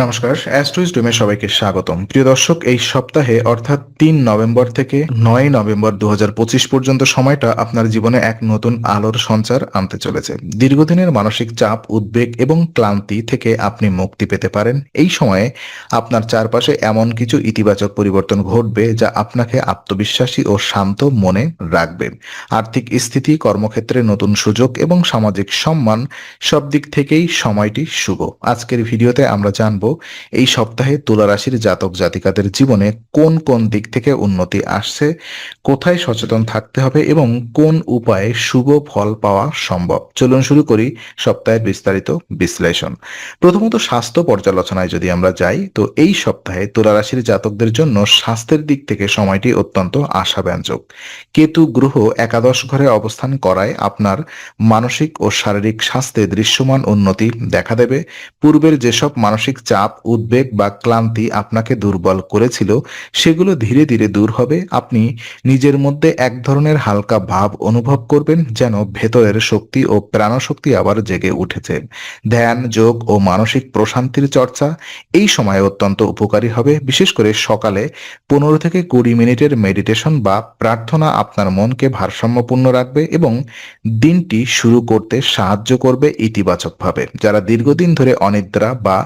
নমস্কার অ্যাস্ট্রোইজ ডোমে সবাইকে স্বাগতম। প্রিয় দর্শক, এই সপ্তাহে, অর্থাৎ তিন নভেম্বর থেকে নয় নভেম্বর দু হাজার পঁচিশ পর্যন্ত সময়টা আপনার জীবনে এক নতুন আলোর সঞ্চার আনতে চলেছে। দীর্ঘদিনের মানসিক চাপ, উদ্বেগ এবং ক্লান্তি থেকে আপনি মুক্তি পেতে পারেন। এই সময়ে আপনার চারপাশে এমন কিছু ইতিবাচক পরিবর্তন ঘটবে যা আপনাকে আত্মবিশ্বাসী ও শান্ত মনে রাখবে। আর্থিক স্থিতি, কর্মক্ষেত্রে নতুন সুযোগ এবং সামাজিক সম্মান সব দিক থেকেই সময়টি শুভ। আজকের ভিডিওতে আমরা জানব এই সপ্তাহে তুলা রাশির জাতক জাতিকাদের জীবনে কোন কোন দিক থেকে উন্নতি আসছে, কোথায় সচেতন থাকতে হবে এবং কোন উপায়ে শুভ ফল পাওয়া সম্ভব? চলুন শুরু করি সপ্তাহের বিস্তারিত বিশ্লেষণ। প্রথমত স্বাস্থ্য পর্যালোচনায় যদি আমরা যাই, তো এই সপ্তাহে তুলা রাশির জাতকদের জন্য স্বাস্থ্যের দিক থেকে সময়টি অত্যন্ত আশাব্যঞ্জক। কেতু গ্রহ একাদশ ঘরে অবস্থান করায় আপনার মানসিক ও শারীরিক স্বাস্থ্যে দৃশ্যমান উন্নতি দেখা দেবে। পূর্বের যেসব মানসিক চাপ উদ্বেগ বা ক্লান্তি আপনাকে দুর্বল করেছিল, সেগুলো ধীরে ধীরে দূর হবে। আপনি নিজের মধ্যে এক ধরনের হালকা ভাব অনুভব করবেন যেন ভেতরের শক্তি ও প্রাণশক্তি আবার জেগে উঠেছে। ধ্যান, যোগ ও মানসিক প্রশান্তির চর্চা এই সময় অত্যন্ত উপকারী হবে। বিশেষ করে সকালে পনেরো থেকে কুড়ি মিনিটের মেডিটেশন বা প্রার্থনা আপনার মনকে ভারসাম্যপূর্ণ রাখবে এবং দিনটি শুরু করতে সাহায্য করবে ইতিবাচকভাবে। যারা দীর্ঘদিন ধরে অনিদ্রা বা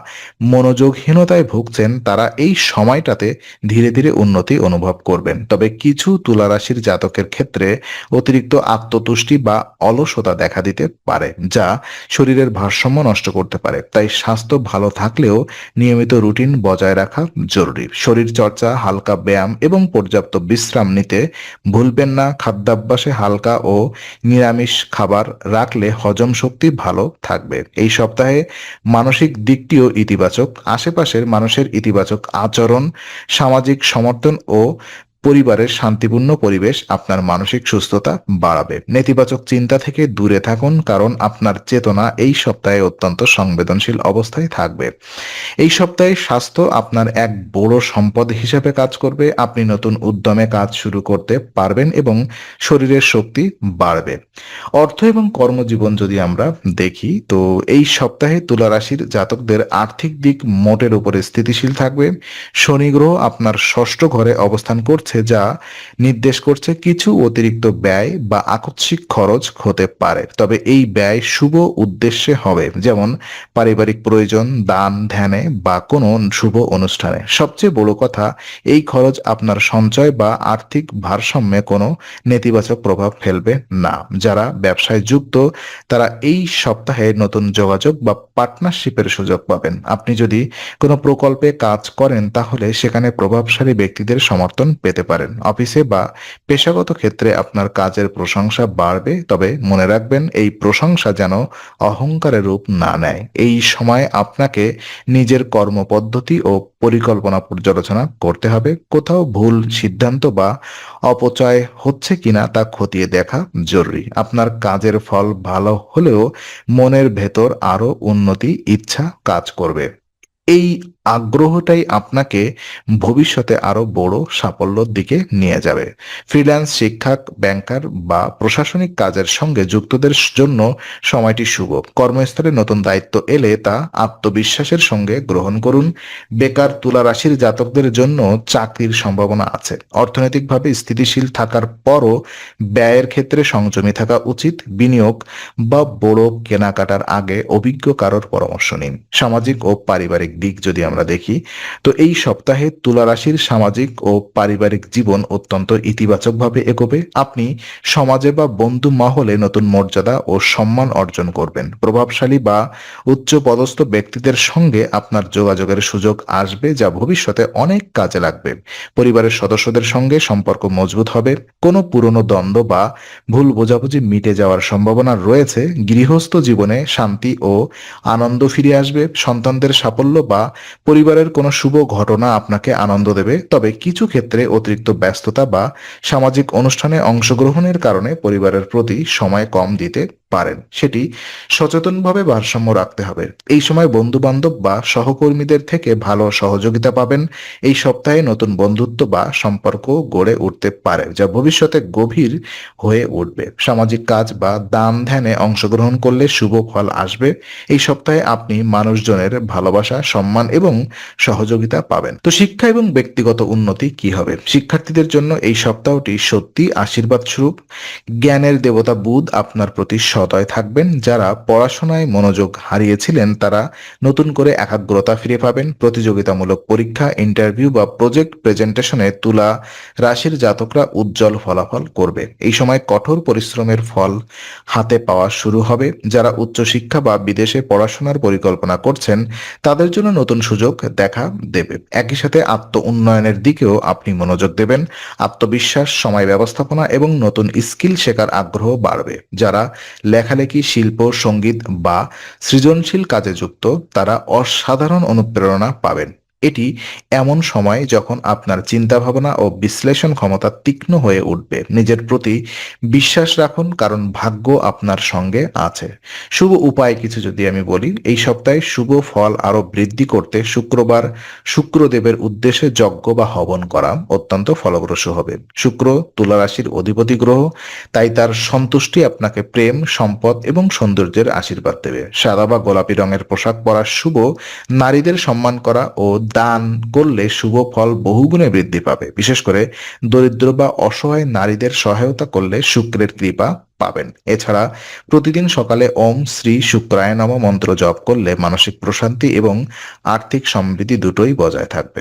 মনোযোগহীনতায় ভুগছেন, তারা এই সময়টাতে ধীরে ধীরে উন্নতি অনুভব করবেন। তবে কিছু তুলা রাশির জাতকের ক্ষেত্রে অতিরিক্ত আত্মতুষ্টি বা অলসতা দেখা দিতে পারে, যা শরীরের ভারসাম্য নষ্ট করতে পারে। তাই স্বাস্থ্য ভালো থাকলেও নিয়মিত রুটিন বজায় রাখা জরুরি। শরীর চর্চা হালকা ব্যায়াম এবং পর্যাপ্ত বিশ্রাম নিতে ভুলবেন না। খাদ্যাভ্যাসে হালকা ও নিরামিষ খাবার রাখলে হজম শক্তি ভালো থাকবে। এই সপ্তাহে মানসিক দিকটিও ইতিবাচক আশেপাশের মানুষের ইতিবাচক আচরণ সামাজিক সমর্থন ও পরিবারের শান্তিপূর্ণ পরিবেশ আপনার মানসিক সুস্থতা বাড়াবে। নেতিবাচক চিন্তা থেকে দূরে থাকুন, কারণ আপনার চেতনা এই সপ্তাহে অত্যন্ত সংবেদনশীল অবস্থায় থাকবে। এই সপ্তাহে স্বাস্থ্য আপনার এক বড় সম্পদ হিসেবে কাজ করবে। আপনি নতুন উদ্যমে কাজ শুরু করতে পারবেন এবং শরীরের শক্তি বাড়বে। অর্থ এবং কর্মজীবন যদি আমরা দেখি, তো এই সপ্তাহে তুলা রাশির জাতকদের আর্থিক দিক মোটের উপরে স্থিতিশীল থাকবে। শনি গ্রহ আপনার ষষ্ঠ ঘরে অবস্থান করছে। যা নির্দেশ করছে কিছু অতিরিক্ত ব্যয় বা আকস্মিক খরচ হতে পারে। তবে এই ব্যয় শুভ উদ্দেশ্যে হবে, যেমন পারিবারিক প্রয়োজন, দান, ধ্যানে বা কোনো শুভ অনুষ্ঠানে। সবচেয়ে বড় কথা, এই খরচ আপনার সঞ্চয় বা আর্থিক ভারসাম্যে কোনো নেতিবাচক প্রভাব ফেলবে না। যারা ব্যবসায় যুক্ত, তারা এই সপ্তাহে নতুন যোগাযোগ বা পার্টনারশিপের সুযোগ পাবেন। আপনি যদি কোনো প্রকল্পে কাজ করেন, তাহলে সেখানে প্রভাবশালী ব্যক্তিদের সমর্থন পেতে পারেন। অফিসে বা পেশাগত ক্ষেত্রে আপনার কাজের প্রশংসা বাড়বে, তবে মনে রাখবেন এই প্রশংসা যেন অহংকারের রূপ না নেয়। এই সময় আপনাকে নিজের কর্মপদ্ধতি ও পরিকল্পনা পর্যালোচনা করতে হবে। কোথাও ভুল সিদ্ধান্ত বা অপচয় হচ্ছে কিনা তা খতিয়ে দেখা জরুরি। আপনার কাজের ফল ভালো হলেও মনের ভেতর আরও উন্নতি, ইচ্ছা কাজ করবে। এই আগ্রহটাই আপনাকে ভবিষ্যতে আরও বড় সাফল্যর দিকে নিয়ে যাবে। ফ্রিল্যান্স, শিক্ষক, ব্যাংকার বা প্রশাসনিক কাজের সঙ্গে যুক্তদের জন্য সময়টি শুভ। কর্মস্থলে নতুন দায়িত্ব এলে তা আত্মবিশ্বাসের সঙ্গে গ্রহণ করুন। বেকার তুলা রাশির জাতকদের জন্য চাকরির সম্ভাবনা আছে। অর্থনৈতিকভাবে স্থিতিশীল থাকার পরও ব্যয়ের ক্ষেত্রে সংযমী থাকা উচিত। বিনিয়োগ বা বড় কেনাকাটার আগে অভিজ্ঞ কারোর পরামর্শ নিন। সামাজিক ও পারিবারিক দিক যদি দেখি। তো এই সপ্তাহে তুলা রাশির সামাজিক ও পারিবারিক জীবন অত্যন্ত ইতিবাচকভাবে এগোবে। আপনি সমাজে বা বন্ধু মহলে নতুন মর্যাদা ও সম্মান অর্জন করবেন। প্রভাবশালী বা উচ্চ পদস্থ ব্যক্তিদের সঙ্গে আপনার যোগাযোগের সুযোগ আসবে যা ভবিষ্যতে অনেক কাজে লাগবে। পরিবারের সদস্যদের সঙ্গে সম্পর্ক মজবুত হবে। কোনো পুরনো দ্বন্দ্ব বা ভুল বোঝাবুঝি মিটে যাওয়ার সম্ভাবনা রয়েছে। গৃহস্থ জীবনে শান্তি ও আনন্দ ফিরে আসবে। সন্তানদের সাফল্য বা পরিবারের কোনো শুভ ঘটনা আপনাকে আনন্দ দেবে, তবে কিছু ক্ষেত্রে অতিরিক্ত ব্যস্ততা বা সামাজিক অনুষ্ঠানে অংশগ্রহণের কারণে পরিবারের প্রতি সময় কম দিতে পারেন। সেটি সচেতনভাবে ভারসাম্য রাখতে হবে। এই সময় বন্ধু বান্ধব বা সহকর্মীদের থেকে ভালো সহযোগিতা পাবেন। এই সপ্তাহে নতুন বন্ধুত্ব বা সম্পর্ক গড়ে উঠতে পারে, যা ভবিষ্যতে গভীর হয়ে উঠবে। সামাজিক কাজ বা দান ধ্যানে অংশগ্রহণ করলে শুভ ফল আসবে। এই সপ্তাহে আপনি মানুষজনের ভালোবাসা, সম্মান এবং সহযোগিতা পাবেন। তো শিক্ষা এবং ব্যক্তিগত উন্নতি কি হবে? শিক্ষার্থীদের জন্য এই সপ্তাহটি সত্যি আশীর্বাদ স্বরূপ জ্ঞানের দেবতা বুধ আপনার প্রতি সদয় থাকবেন, যারা পড়াশোনায় মনোযোগ হারিয়েছিলেন, তারা নতুন করে একাগ্রতা ফিরে পাবেন। প্রতিযোগিতামূলক পরীক্ষা ইন্টারভিউ বা প্রজেক্ট প্রেজেন্টেশনে তুলা রাশির জাতকরা উজ্জ্বল ফলাফল করবে। এই সময় কঠোর পরিশ্রমের ফল হাতে পাওয়া শুরু হবে। যারা উচ্চশিক্ষা বা বিদেশে পড়াশোনার পরিকল্পনা করছেন, তাদের জন্য নতুন সুযোগ দেখা দেবে। একই সাথে আত্ম উন্নয়নের দিকেও আপনি মনোযোগ দেবেন। আত্মবিশ্বাস, সময় ব্যবস্থাপনা এবং নতুন স্কিল শেখার আগ্রহ বাড়বে। যারা লেখালেখি শিল্প সংগীত বা সৃজনশীল কাজে যুক্ত তারা অসাধারণ অনুপ্রেরণা পাবেন। এটি এমন সময় যখন আপনার চিন্তা ভাবনা ও বিশ্লেষণ ক্ষমতা তীক্ষ্ণ হয়ে উঠবে, নিজের প্রতি বিশ্বাস রাখুন কারণ ভাগ্য আপনার সঙ্গে আছে। শুভ উপায় কিছু যদি আমি বলি, এই সপ্তাহে শুভ ফল আরও বৃদ্ধি করতে শুক্রবার শুক্রদেবের উদ্দেশ্যে যজ্ঞ বা হবন করা অত্যন্ত ফলপ্রসূ হবে। শুক্র তুলা রাশির অধিপতি গ্রহ, তাই তার সন্তুষ্টি আপনাকে প্রেম, সম্পদ এবং সৌন্দর্যের আশীর্বাদ দেবে। সাদা বা গোলাপি রঙের পোশাক পরা শুভ, নারীদের সম্মান করা ও দান করলে শুভ ফল বহুগুণে বৃদ্ধি পাবে। বিশেষ করে দরিদ্র বা অসহায় নারীদের সহায়তা করলে শুক্রের কৃপা পাবেন। এছাড়া প্রতিদিন সকালে ওম শ্রী শুক্রায়নম মন্ত্র জপ করলে মানসিক প্রশান্তি এবং আর্থিক সমৃদ্ধি দুটোই বজায় থাকবে।